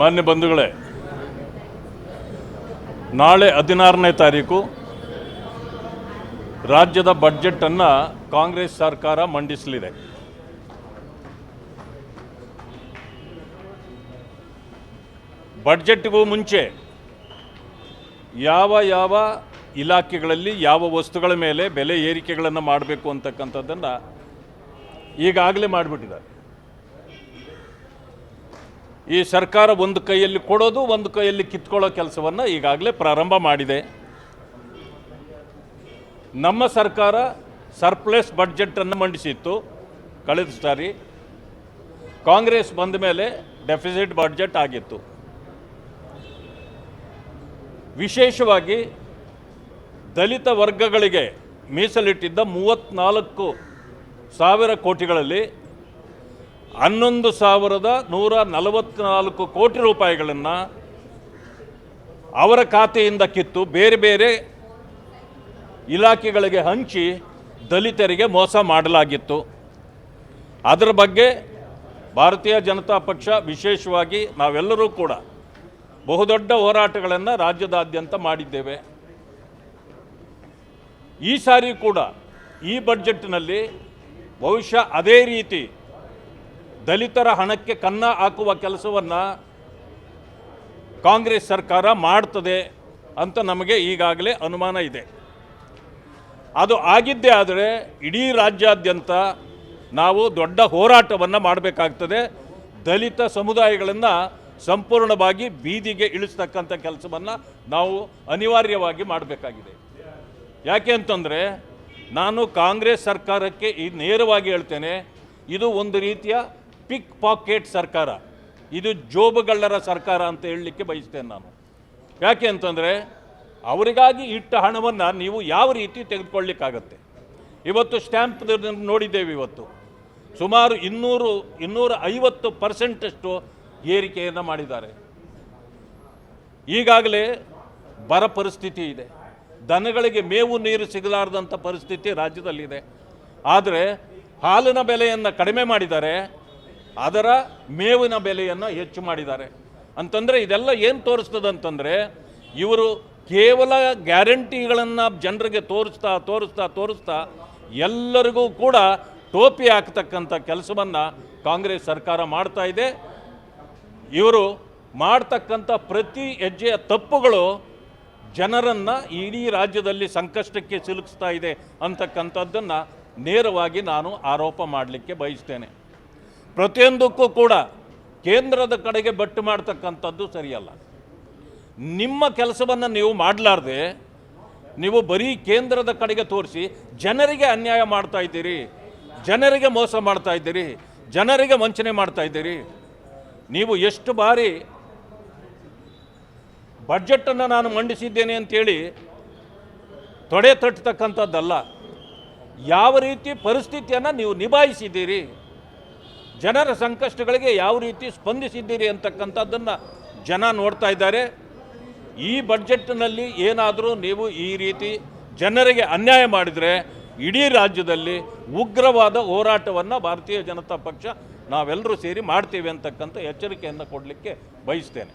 ಮಾನ್ಯ ಬಂಧುಗಳೇ, ನಾಳೆ ಹದಿನಾರನೇ ತಾರೀಕು ರಾಜ್ಯದ ಬಡ್ಜೆಟನ್ನು ಕಾಂಗ್ರೆಸ್ ಸರ್ಕಾರ ಮಂಡಿಸಲಿದೆ. ಬಡ್ಜೆಟ್ಗೂ ಮುಂಚೆ ಯಾವ ಯಾವ ಇಲಾಖೆಗಳಲ್ಲಿ ಯಾವ ವಸ್ತುಗಳ ಮೇಲೆ ಬೆಲೆ ಏರಿಕೆಗಳನ್ನು ಮಾಡಬೇಕು ಅಂತಕ್ಕಂಥದ್ದನ್ನು ಈಗಾಗಲೇ ಮಾಡಿಬಿಟ್ಟಿದ್ದಾರೆ. ಈ ಸರ್ಕಾರ ಒಂದು ಕೈಯಲ್ಲಿ ಕೊಡೋದು, ಒಂದು ಕೈಯಲ್ಲಿ ಕಿತ್ಕೊಳ್ಳೋ ಕೆಲಸವನ್ನು ಈಗಾಗಲೇ ಪ್ರಾರಂಭ ಮಾಡಿದೆ. ನಮ್ಮ ಸರ್ಕಾರ ಸರ್ಪ್ಲೆಸ್ ಬಡ್ಜೆಟನ್ನು ಮಂಡಿಸಿತ್ತು. ಕಳೆದ ಸಾರಿ ಕಾಂಗ್ರೆಸ್ ಬಂದ ಮೇಲೆ ಡೆಫಿಸಿಟ್ ಬಡ್ಜೆಟ್ ಆಗಿತ್ತು. ವಿಶೇಷವಾಗಿ ದಲಿತ ವರ್ಗಗಳಿಗೆ ಮೀಸಲಿಟ್ಟಿದ್ದ ಮೂವತ್ತ್ನಾಲ್ಕು ಸಾವಿರ ಕೋಟಿಗಳಲ್ಲಿ ಹನ್ನೊಂದು ಸಾವಿರದ ನೂರ ನಲವತ್ತ್ನಾಲ್ಕು ಕೋಟಿ ರೂಪಾಯಿಗಳನ್ನು ಅವರ ಖಾತೆಯಿಂದ ಕಿತ್ತು ಬೇರೆ ಬೇರೆ ಇಲಾಖೆಗಳಿಗೆ ಹಂಚಿ ದಲಿತರಿಗೆ ಮೋಸ ಮಾಡಲಾಗಿತ್ತು. ಅದರ ಬಗ್ಗೆ ಭಾರತೀಯ ಜನತಾ ಪಕ್ಷ ವಿಶೇಷವಾಗಿ ನಾವೆಲ್ಲರೂ ಕೂಡ ಬಹುದೊಡ್ಡ ಹೋರಾಟಗಳನ್ನು ರಾಜ್ಯದಾದ್ಯಂತ ಮಾಡಿದ್ದೇವೆ. ಈ ಸಾರಿ ಕೂಡ ಈ ಬಡ್ಜೆಟ್ನಲ್ಲಿ ಬಹುಶಃ ಅದೇ ರೀತಿ ದಲಿತರ ಹಣಕ್ಕೆ ಕನ್ನ ಹಾಕುವ ಕೆಲಸವನ್ನು ಕಾಂಗ್ರೆಸ್ ಸರ್ಕಾರ ಮಾಡ್ತದೆ ಅಂತ ನಮಗೆ ಈಗಾಗಲೇ ಅನುಮಾನ ಇದೆ. ಅದು ಆಗಿದ್ದೇ ಆದರೆ ಇಡೀ ರಾಜ್ಯಾದ್ಯಂತ ನಾವು ದೊಡ್ಡ ಹೋರಾಟವನ್ನು ಮಾಡಬೇಕಾಗ್ತದೆ. ದಲಿತ ಸಮುದಾಯಗಳನ್ನು ಸಂಪೂರ್ಣವಾಗಿ ಬೀದಿಗೆ ಇಳಿಸ್ತಕ್ಕಂಥ ಕೆಲಸವನ್ನು ನಾವು ಅನಿವಾರ್ಯವಾಗಿ ಮಾಡಬೇಕಾಗಿದೆ. ಯಾಕೆ ಅಂತಂದರೆ ನಾನು ಕಾಂಗ್ರೆಸ್ ಸರ್ಕಾರಕ್ಕೆ ಈ ನೇರವಾಗಿ ಹೇಳ್ತೇನೆ, ಇದು ಒಂದು ರೀತಿಯ ಪಿಕ್ ಪಾಕೆಟ್ ಸರ್ಕಾರ. ಇದು ಜೋಬುಗಳ್ಳರ ಸರ್ಕಾರ ಅಂತ ಹೇಳಲಿಕ್ಕೆ ಬಯಸ್ತೇನೆ ನಾನು. ಯಾಕೆ ಅಂತಂದರೆ ಅವರಿಗಾಗಿ ಇಟ್ಟ ಹಣವನ್ನು ನೀವು ಯಾವ ರೀತಿ ತೆಗೆದುಕೊಳ್ಳಿಕ್ಕಾಗತ್ತೆ? ಇವತ್ತು ಸ್ಟ್ಯಾಂಪ್ ನೋಡಿದ್ದೇವೆ ಇವತ್ತು. ಸುಮಾರು ಇನ್ನೂರು, ಇನ್ನೂರ ಐವತ್ತು ಪರ್ಸೆಂಟಷ್ಟು ಏರಿಕೆಯನ್ನು ಮಾಡಿದ್ದಾರೆ. ಈಗಾಗಲೇ ಬರ ಪರಿಸ್ಥಿತಿ ಇದೆ. ದನಗಳಿಗೆ ಮೇವು ನೀರು ಸಿಗಲಾರದಂಥ ಪರಿಸ್ಥಿತಿ ರಾಜ್ಯದಲ್ಲಿದೆ. ಆದರೆ ಹಾಲಿನ ಬೆಲೆಯನ್ನು ಕಡಿಮೆ ಮಾಡಿದ್ದಾರೆ ಅದರ ಮೇವಿನ ಬೆಲೆಯನ್ನು ಹೆಚ್ಚು ಮಾಡಿದ್ದಾರೆ. ಅಂತಂದರೆ ಇದೆಲ್ಲ ಏನು ತೋರಿಸ್ತದೆ ಅಂತಂದರೆ, ಇವರು ಕೇವಲ ಗ್ಯಾರಂಟಿಗಳನ್ನು ಜನರಿಗೆ ತೋರಿಸ್ತಾ ತೋರಿಸ್ತಾ ತೋರಿಸ್ತಾ ಎಲ್ಲರಿಗೂ ಕೂಡ ಟೋಪಿ ಹಾಕ್ತಕ್ಕಂಥ ಕೆಲಸವನ್ನು ಕಾಂಗ್ರೆಸ್ ಸರ್ಕಾರ ಮಾಡ್ತಾ ಇದೆ. ಇವರು ಮಾಡ್ತಕ್ಕಂಥ ಪ್ರತಿ ಹೆಜ್ಜೆಯ ತಪ್ಪುಗಳು ಜನರನ್ನು ಇಡೀ ರಾಜ್ಯದಲ್ಲಿ ಸಂಕಷ್ಟಕ್ಕೆ ಸಿಲುಕಿಸ್ತಾ ಇದೆ ಅಂತಕ್ಕಂಥದ್ದನ್ನು ನೇರವಾಗಿ ನಾನು ಆರೋಪ ಮಾಡಲಿಕ್ಕೆ ಬಯಸ್ತೇನೆ. ಪ್ರತಿಯೊಂದಕ್ಕೂ ಕೂಡ ಕೇಂದ್ರದ ಕಡೆಗೆ ಬಟ್ಟು ಮಾಡ್ತಕ್ಕಂಥದ್ದು ಸರಿಯಲ್ಲ. ನಿಮ್ಮ ಕೆಲಸವನ್ನು ನೀವು ಮಾಡಲಾರ್ದೆ, ನೀವು ಬರೀ ಕೇಂದ್ರದ ಕಡೆಗೆ ತೋರಿಸಿ ಜನರಿಗೆ ಅನ್ಯಾಯ ಮಾಡ್ತಾ ಇದ್ದೀರಿ, ಜನರಿಗೆ ಮೋಸ ಮಾಡ್ತಾ ಇದ್ದೀರಿ, ಜನರಿಗೆ ವಂಚನೆ ಮಾಡ್ತಾ ಇದ್ದೀರಿ. ನೀವು ಎಷ್ಟು ಬಾರಿ ಬಡ್ಜೆಟನ್ನು ನಾನು ಮಂಡಿಸಿದ್ದೇನೆ ಅಂತೇಳಿ ತೊಡೆ ತಟ್ಟತಕ್ಕಂಥದ್ದಲ್ಲ, ಯಾವ ರೀತಿ ಪರಿಸ್ಥಿತಿಯನ್ನು ನೀವು ನಿಭಾಯಿಸಿದ್ದೀರಿ? ಜನರ ಸಂಕಷ್ಟಗಳಿಗೆ ಯಾವ ರೀತಿ ಸ್ಪಂದಿಸಿದ್ದೀರಿ ಅಂತಕ್ಕಂಥದ್ದನ್ನು ಜನ ನೋಡ್ತಾ ಇದ್ದಾರೆ. ಈ ಬಡ್ಜೆಟ್ನಲ್ಲಿ ಏನಾದರೂ ನೀವು ಈ ರೀತಿ ಜನರಿಗೆ ಅನ್ಯಾಯ ಮಾಡಿದರೆ ಇಡೀ ರಾಜ್ಯದಲ್ಲಿ ಉಗ್ರವಾದ ಹೋರಾಟವನ್ನು ಭಾರತೀಯ ಜನತಾ ಪಕ್ಷ ನಾವೆಲ್ಲರೂ ಸೇರಿ ಮಾಡ್ತೀವಿ ಅಂತಕ್ಕಂಥ ಎಚ್ಚರಿಕೆಯನ್ನು ಕೊಡಲಿಕ್ಕೆ ಬಯಸ್ತೇನೆ.